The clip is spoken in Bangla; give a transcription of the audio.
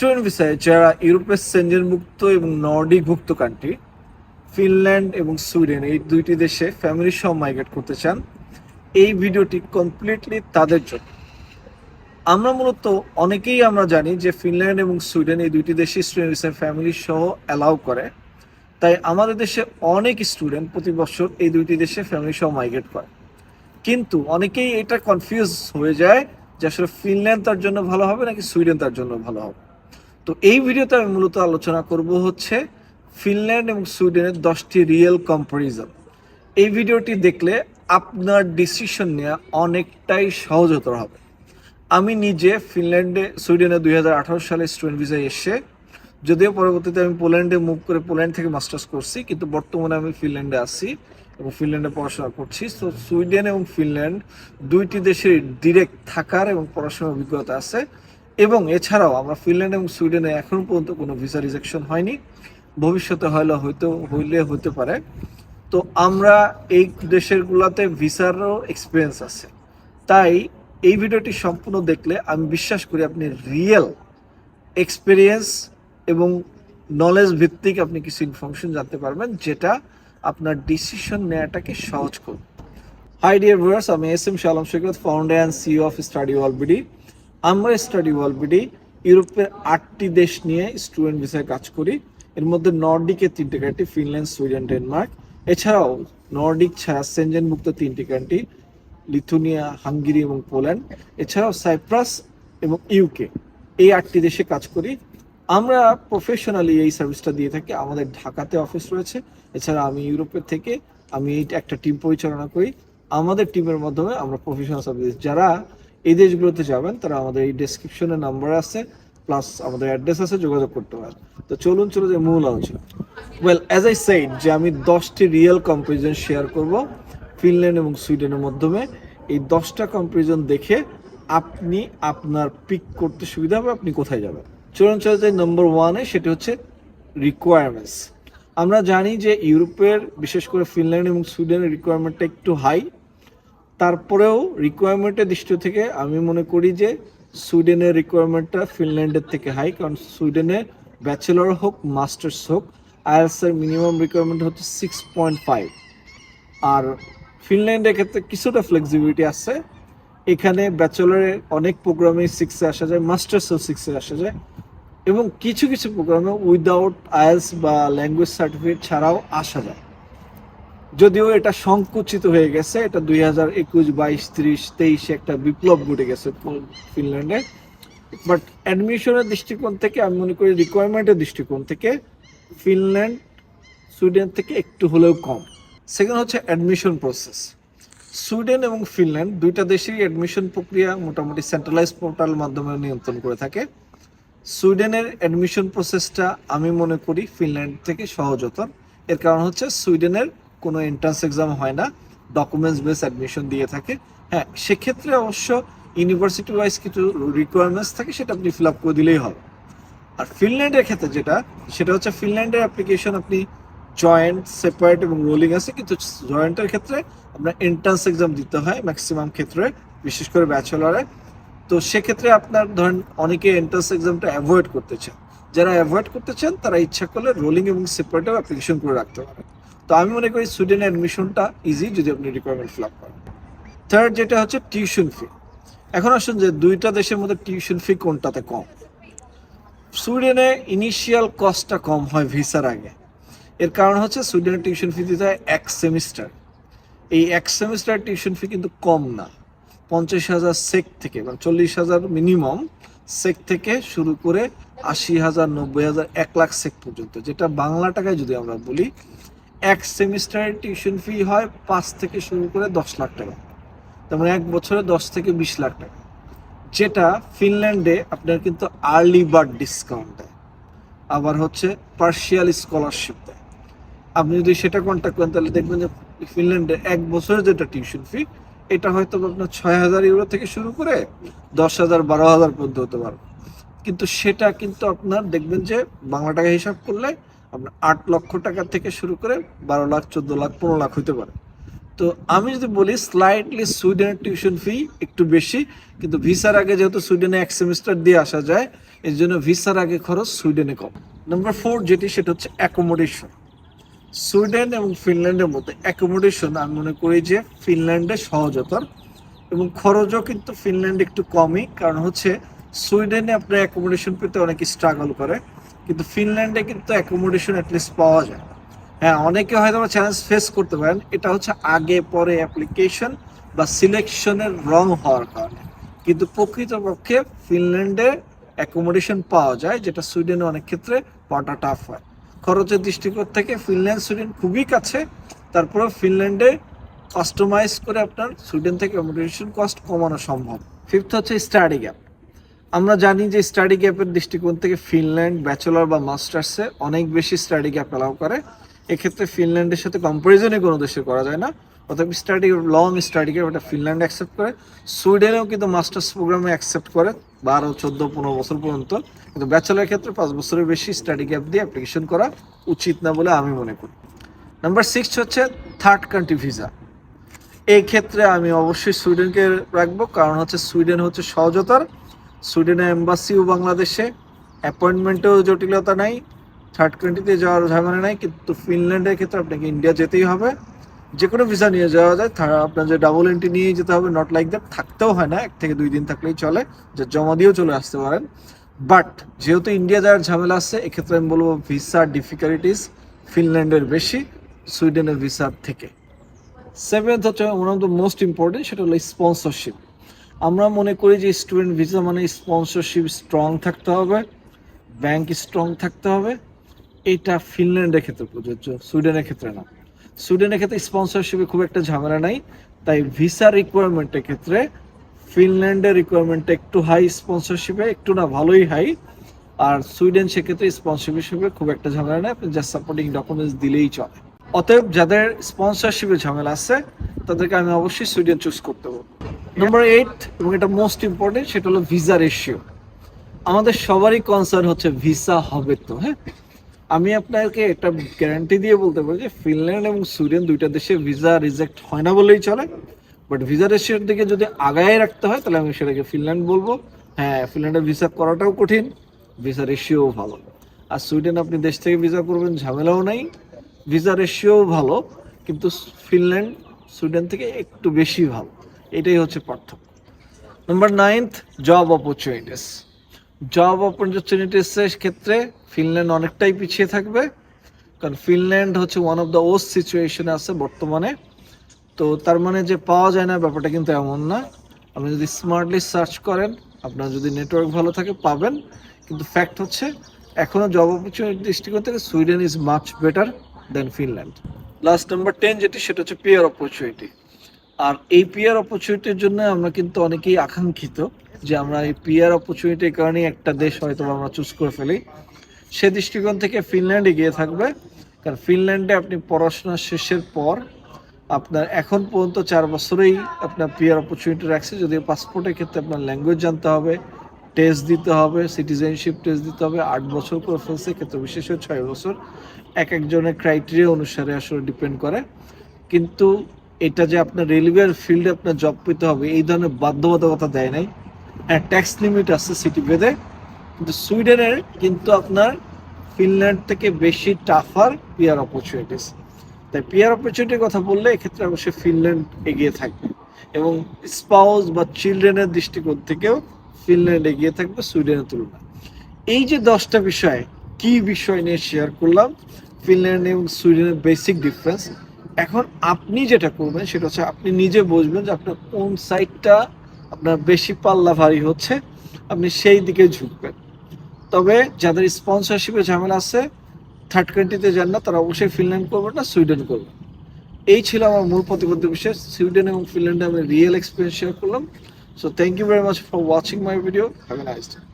স্টুডেন্ট ভিসায়, যারা ইউরোপের সেঞ্জেন মুক্ত এবং নর্ডিক মুক্ত কান্ট্রি ফিনল্যান্ড এবং সুইডেন, এই দুইটি দেশে ফ্যামিলি সহ মাইগ্রেট করতে চান, এই ভিডিওটি কমপ্লিটলি তাদের জন্য। আমরা মূলত অনেকেই আমরা জানি যে ফিনল্যান্ড এবং সুইডেন এই দুইটি দেশে স্টুডেন্ট ভিসায় ফ্যামিলি সহ অ্যালাউ করে। তাই আমাদের দেশে অনেক স্টুডেন্ট প্রতি বছর এই দুইটি দেশে ফ্যামিলি সহ মাইগ্রেট করে। কিন্তু অনেকেই এটা কনফিউজ হয়ে যায় যে আসলে ফিনল্যান্ড তার জন্য ভালো হবে নাকি সুইডেন তার জন্য ভালো হবে। তো এই ভিডিওতে আমি মূলত আলোচনা করব হচ্ছে ফিনল্যান্ড এবং সুইডেনের দশটি রিয়েল কম্পারিজন এই ভিডিওটি দেখলে আপনার ডিসিশন নেওয়া অনেকটাই সহজতর হবে। আমি নিজে ফিনল্যান্ডে, সুইডেনে দুই হাজার আঠারো সালে স্টুডেন্ট ভিসায় এসে, যদিও পরবর্তীতে আমি পোল্যান্ডে মুভ করে পোল্যান্ড থেকে মাস্টার্স করছি, কিন্তু বর্তমানে আমি ফিনল্যান্ডে আছি এবং ফিনল্যান্ডে পড়াশোনা করছি। তো সুইডেন এবং ফিনল্যান্ড দুইটি দেশের ডিরেক্ট থাকার এবং পড়াশোনার অভিজ্ঞতা আছে। এবং এছাড়াও আমরা ফিনল্যান্ড এবং সুইডেনে এখন পর্যন্ত কোনো ভিসা রিজেকশন হয়নি। ভবিষ্যতে হয়তো হয়তো, হইলে হতে পারে। তো আমরা এই দেশেরগুলোতে ভিসারও এক্সপিরিয়েন্স আছে। তাই এই ভিডিওটি সম্পূর্ণ দেখলে আমি বিশ্বাস করি আপনি রিয়েল এক্সপিরিয়েন্স এবং নলেজ ভিত্তিক আপনি কিছু ইনফরমেশন জানতে পারবেন, যেটা আপনার ডিসিশন নেওয়াটাকে সহজ করবে। হাই ডিয়ার ভিউয়ার্স আমি এস এম শালম শেখত founder and CEO of Study Wall BD আমরা স্টাডি ওয়ালবিডি ইউরোপের আটটি দেশ নিয়ে স্টুডেন্ট ভিসায় কাজ করি। এর মধ্যে নর্ডিকের তিনটে কান্ট্রি ফিনল্যান্ড সুইডেন ডেনমার্ক এছাড়াও নর্ডিক ছাড়া সেনজেন মুক্ত তিনটি কান্ট্রি লিথুনিয়া হাঙ্গেরি এবং পোল্যান্ড এছাড়াও সাইপ্রাস এবং ইউকে এই আটটি দেশে কাজ করি। আমরা প্রফেশনালি এই সার্ভিসটা দিয়ে থাকি। আমাদের ঢাকাতে অফিস রয়েছে। এছাড়া আমি ইউরোপের থেকে আমি একটা টিম পরিচালনা করি। আমাদের টিমের মাধ্যমে আমরা প্রফেশনাল সার্ভিস যারা এই দেশগুলোতে যাবেন, তারা আমাদের এই ডেসক্রিপশনে নাম্বার আছে প্লাস আমাদের অ্যাড্রেস আছে, যোগাযোগ করতে পারেন। তো চলুন চলে যে মূল আলোচনা। ওয়েল অ্যাজ আই সেইড যে আমি দশটি রিয়েল কম্পারিজন শেয়ার করব ফিনল্যান্ড এবং সুইডেনের মাধ্যমে, এই দশটা কম্পারিজন দেখে আপনি আপনার পিক করতে সুবিধা হবে, আপনি কোথায় যাবেন। চলুন চলে যাই নম্বর ওয়ানে সেটি হচ্ছে রিকোয়ারমেন্টস আমরা জানি যে ইউরোপের, বিশেষ করে ফিনল্যান্ড এবং সুইডেনের রিকোয়ারমেন্টটা একটু হাই তারপরেও রিকোয়ারমেন্টের দৃষ্টি থেকে আমি মনে করি যে সুইডেনের রিকোয়ারমেন্টটা ফিনল্যান্ডের থেকে হাই কারণ সুইডেনে ব্যাচেলর হোক মাস্টার্স হোক আইএলস এর মিনিমাম রিকোয়ারমেন্ট হচ্ছে সিক্স পয়েন্ট ফাইভ আর ফিনল্যান্ডের ক্ষেত্রে কিছুটা ফ্লেক্সিবিলিটি আছে। এখানে ব্যাচেলরের অনেক প্রোগ্রামে সিক্সে আসা যায় মাস্টার্সও সিক্সে আসা যায়। এবং কিছু কিছু প্রোগ্রামে উইদাউট আইএলস বা ল্যাঙ্গুয়েজ সার্টিফিকেট ছাড়াও আসা যায়। যদিও এটা সংকুচিত হয়ে গেছে, এটা দুই হাজার একুশ বাইশ ত্রিশ তেইশে একটা বিপ্লব ঘটে গেছে ফিনল্যান্ডে। বাট অ্যাডমিশনের দৃষ্টিকোণ থেকে আমি মনে করি রিকোয়ারমেন্টের দৃষ্টিকোণ থেকে ফিনল্যান্ড, সুইডেন থেকে একটু হলেও কম। সেকেন্ড হচ্ছে অ্যাডমিশন প্রসেস সুইডেন এবং ফিনল্যান্ড দুইটা দেশেরই অ্যাডমিশন প্রক্রিয়া মোটামুটি সেন্ট্রালাইজ পোর্টাল মাধ্যমে নিয়ন্ত্রণ করে থাকে। সুইডেনের অ্যাডমিশন প্রসেসটা আমি মনে করি ফিনল্যান্ড থেকে সহজতর। এর কারণ হচ্ছে সুইডেনের কোনো এন্ট্রান্স এক্সাম হয় না ডকুমেন্টস বেস অ্যাডমিশন দিয়ে থাকে। হ্যাঁ সেক্ষেত্রে অবশ্য ইউনিভার্সিটি ওয়াইজ কিছু রিকোয়ারমেন্টস থাকে, সেটা আপনি ফিল আপ করে দিলেই হবে। আর ফিনল্যান্ডের ক্ষেত্রে যেটা, সেটা হচ্ছে ফিনল্যান্ডের অ্যাপ্লিকেশন আপনি জয়েন্ট সেপারেট এবং রোলিং আছে, কিন্তু জয়েন্টের ক্ষেত্রে আপনার এন্ট্রান্স এক্সাম দিতে হয় ম্যাক্সিমাম ক্ষেত্রে, বিশেষ করে ব্যাচেলরে তো সেক্ষেত্রে আপনার ধরেন অনেকে এন্ট্রান্স এক্সামটা অ্যাভয়েড করতে চান। যারা অ্যাভয়েড করতে চান, তারা ইচ্ছা করলে রোলিং এবং সেপারেটেও অ্যাপ্লিকেশন করে রাখতে পারেন। তো আমি মনে করি সুইডেন অ্যাডমিশনটা ইজি যদি আপনি রিকোয়ারমেন্ট ফিল আপ করেন। থার্ড যেটা হচ্ছে টিউশন ফি এখন আসুন যে দুইটা দেশের মধ্যে টিউশন ফি কোনটাতে কম। সুইডেনে ইনিশিয়াল কস্টটা কম হয় ভিসার আগে। এর কারণ হচ্ছে সুইডেনের টিউশন ফি দিতে হয় এক সেমিস্টার এই এক সেমিস্টার টিউশন ফি কিন্তু কম না। পঞ্চাশ হাজার সেক থেকে মানে চল্লিশ হাজার মিনিমাম সেক থেকে শুরু করে আশি হাজার, নব্বই হাজার, এক লাখ সেক পর্যন্ত। যেটা বাংলা টাকায় যদি আমরা বলি এক সেমিস্টারের টিউশন ফি হয় পাঁচ থেকে শুরু করে দশ লাখ টাকা। তার মানে এক বছরে দশ থেকে বিশ লাখ টাকা। যেটা ফিনল্যান্ডে আপনার কিন্তু আর্লি বার্ড ডিসকাউন্ট দেয়। আবার হচ্ছে পার্শিয়াল স্কলারশিপ দেয়। আপনি যদি সেটা কন্ট্যাক্ট করেন, তাহলে দেখবেন যে ফিনল্যান্ডে এক বছরের যেটা টিউশন ফি, এটা হয়তো আপনার ছয় হাজার ইউরো থেকে শুরু করে দশ হাজার, বারো হাজার পর্যন্ত হতে পারবে কিন্তু সেটা কিন্তু আপনার দেখবেন যে বাংলা টাকা হিসাব করলে আপনার আট লক্ষ টাকা থেকে শুরু করে বারো লাখ, চোদ্দ লাখ, পনেরো লাখ হতে পারে। তো আমি যদি বলি স্লাইটলি সুইডেনের টিউশন ফি একটু বেশি, কিন্তু ভিসার আগে যেহেতু সুইডেনে এক সেমিস্টার দিয়ে আসা যায়, এর জন্য ভিসার আগে খরচ সুইডেনে কম। নাম্বার ফোর যেটি, সেটা হচ্ছে অ্যাকোমোডেশন সুইডেন এবং ফিনল্যান্ডের মধ্যে অ্যাকোমোডেশন আমি মনে করি যে ফিনল্যান্ডে সহজতর এবং খরচও কিন্তু ফিনল্যান্ডে একটু কমই, কারণ হচ্ছে সুইডেনে আপনার অ্যাকোমোডেশন পেতে অনেকে স্ট্রাগল করে। কিন্তু ফিনল্যান্ডে কিন্তু অ্যাকোমোডেশন অ্যাটলিস্ট পাওয়া যায় হ্যাঁ অনেকে হয়তো চ্যালেঞ্জ ফেস করতে পারেন, এটা হচ্ছে আগে পরে অ্যাপ্লিকেশন বা সিলেকশনের রং হওয়ার কারণে। কিন্তু প্রকৃতপক্ষে ফিনল্যান্ডে অ্যাকোমোডেশন পাওয়া যায়, যেটা সুইডেনে অনেক ক্ষেত্রে পাওয়াটা টাফ হয়। খরচের দৃষ্টিকোণ থেকে ফিনল্যান্ড সুইডেন খুবই কাছে তারপরে ফিনল্যান্ডে কাস্টমাইজ করে আপনার সুইডেন থেকে অ্যাকোমোডেশন কস্ট কমানো সম্ভব। ফিফথ হচ্ছে স্টাডি গ্যাপ আমরা জানি যে স্টাডি গ্যাপের দৃষ্টিকোণ থেকে ফিনল্যান্ড ব্যাচেলর বা মাস্টার্সে অনেক বেশি স্টাডি গ্যাপ অ্যালাউ করে। এক্ষেত্রে ফিনল্যান্ডের সাথে কম্পারিজনই কোনো দেশে করা যায় না। অতএব স্টাডি লং স্টাডি গ্যাপ ওটা ফিনল্যান্ড অ্যাকসেপ্ট করে। সুইডেনেও কিন্তু মাস্টার্স প্রোগ্রামে অ্যাকসেপ্ট করে বারো, চোদ্দ, পনেরো বছর পর্যন্ত। কিন্তু ব্যাচেলার ক্ষেত্রে পাঁচ বছরের বেশি স্টাডি গ্যাপ দিয়ে অ্যাপ্লিকেশন করা উচিত না বলে আমি মনে করি। নাম্বার সিক্স হচ্ছে থার্ড কান্ট্রি ভিসা এই ক্ষেত্রে আমি অবশ্যই সুইডেনকে রাখব। কারণ হচ্ছে সুইডেন হচ্ছে সহজতর। সুইডেনের এম্বাসিও বাংলাদেশে অ্যাপয়েন্টমেন্টেও জটিলতা নাই, থার্ড কান্ট্রিতে যাওয়ার ঝামেলা নাই, কিন্তু ফিনল্যান্ডের ক্ষেত্রে আপনাকে ইন্ডিয়া যেতেই হবে। যে কোনো ভিসা নিয়ে যাওয়া যায় আপনার যে ডাবল এন্ট্রি নিয়ে যেতে হবে নট লাইক দ্যাট থাকতেও হয় না, এক থেকে দুই দিন থাকলেই চলে, যে জমা দিয়েও চলে আসতে পারেন। বাট যেহেতু ইন্ডিয়া যাওয়ার ঝামেলা আছে, এক্ষেত্রে আমি বলব ভিসা ডিফিকাল্টিস ফিনল্যান্ডের বেশি, সুইডেনের ভিসার থেকে। সেভেন্থ হচ্ছে one of the most important সেটা হলো স্পন্সরশিপ আমরা মনে করি যে স্টুডেন্ট ভিসা মানে স্পন্সরশিপ স্ট্রং থাকতে হবে ব্যাংক স্ট্রং থাকতে হবে। এটা ফিনল্যান্ডের ক্ষেত্রে প্রযোজ্য, সুইডেনের ক্ষেত্রে না। সুইডেনের ক্ষেত্রে স্পন্সরশিপে খুব একটা ঝামেলা নাই, তাই ভিসা রিকোয়ারমেন্টের ক্ষেত্রে ফিনল্যান্ডের রিকোয়ারমেন্টটা একটু হাই স্পন্সরশিপে একটু না ভালোই হাই আর সুইডেন সেক্ষেত্রে স্পন্সরশিপ খুব একটা ঝামেলা নেই, আপনি জাস্ট সাপোর্টিং ডকুমেন্টস দিলেই চলে। অতএব যাদের স্পন্সরশিপের ঝামেলা আছে, তাদেরকে আমি অবশ্যই সুইডেন চুজ করতে বলব। নম্বর এইট এবং এটা মোস্ট ইম্পর্টেন্ট সেটা হলো ভিসা রেশিও আমাদের সবারই কনসার্ন হচ্ছে ভিসা হবে তো হ্যাঁ? আমি আপনাকে একটা গ্যারান্টি দিয়ে বলতে পারি যে ফিনল্যান্ড এবং সুইডেন দুইটা দেশে ভিসা রিজেক্ট হয় না বলেই চলে। বাট ভিসা রেশিওর দিকে যদি আগায় রাখতে হয়, তাহলে আমি সেটাকে ফিনল্যান্ড বলব। হ্যাঁ ফিনল্যান্ডে ভিসা করাটাও কঠিন ভিসা রেশিও ভালো। আর সুইডেন আপনি দেশ থেকে ভিসা করবেন, ঝামেলাও নাই। ভিসা রেশিও ভালো, কিন্তু ফিনল্যান্ড সুইডেন থেকে একটু বেশি ভালো। এটাই হচ্ছে পার্থক্য। Number ninth job opportunities job অপরচুনিটিসের ক্ষেত্রে ফিনল্যান্ড অনেকটাই পিছিয়ে থাকবে, কারণ ফিনল্যান্ড হচ্ছে ওয়ান অফ দ্য ওস্ট সিচুয়েশনে আছে বর্তমানে। তো তার মানে যে পাওয়া যায় না, ব্যাপারটা কিন্তু এমন না। আপনি যদি স্মার্টলি সার্চ করেন, আপনার যদি নেটওয়ার্ক ভালো থাকে, পাবেন। কিন্তু ফ্যাক্ট হচ্ছে এখনও জব অপরচুনিটি দৃষ্টিকোণ থেকে Sweden is much better than Finland last number ten যেটি, সেটা হচ্ছে পিয়ার অপরচুনিটি আর এই পিয়ার অপরচুনিটির জন্য আমরা কিন্তু অনেকেই আকাঙ্ক্ষিত যে আমরা এই পিয়ার অপরচুনিটির কারণেই একটা দেশ হয়তো আমরা চুজ করে ফেলি। সে দৃষ্টিকোণ থেকে ফিনল্যান্ড এগিয়ে থাকবে। কারণ ফিনল্যান্ডে আপনি পড়াশোনা শেষের পর আপনার এখন পর্যন্ত চার বছরেই আপনার পিয়ার অপরচুনিটি রাখছে। যদিও পাসপোর্টের ক্ষেত্রে আপনার ল্যাঙ্গুয়েজ জানতে হবে টেস্ট দিতে হবে সিটিজেনশিপ টেস্ট দিতে হবে, আট বছর করে ফেলছে, ক্ষেত্রে বিশেষ ছয় বছর। এক একজনের ক্রাইটেরিয়া অনুসারে আসলে ডিপেন্ড করে। কিন্তু এটা যে আপনার রেলওয়ের ফিল্ডে আপনার জব পেতে হবে, এই ধরনের বাধ্যবাধকতা দেয় নাই। হ্যাঁ ট্যাক্স লিমিট আছে সিটি ভেদে কিন্তু সুইডেনের কিন্তু আপনার ফিনল্যান্ড থেকে বেশি টাফার পিয়ার অপরচুনিটিস তাই পিয়ার অপরচুনিটির কথা বললে এক্ষেত্রে অবশ্যই ফিনল্যান্ড এগিয়ে থাকবে এবং স্পাউস বা চিলড্রেনের দৃষ্টিকোণ থেকেও ফিনল্যান্ড এগিয়ে থাকবে সুইডেনের তুলনায়। এই যে দশটা বিষয়, কি বিষয় নিয়ে শেয়ার করলাম? ফিনল্যান্ড এবং সুইডেনের বেসিক ডিফারেন্স এখন আপনি যেটা করবেন সেটা হচ্ছে আপনি নিজে বুঝবেন যে আপনার কোন সাইডটা আপনার বেশি পাল্লা ভারী হচ্ছে, আপনি সেই দিকে ঝুঁকবেন। তবে যাদের স্পন্সরশিপের ঝামেলা আছে থার্ড কান্ট্রিতে যান না, তারা অবশ্যই ফিনল্যান্ড করবেন না সুইডেন করবেন। এই ছিল আমার মূল প্রতিবদ্ধ বিষয়। সুইডেন এবং ফিনল্যান্ডে আমি রিয়েল এক্সপিরিয়েন্স শেয়ার করলাম। So thank you very much for watching my video have a nice day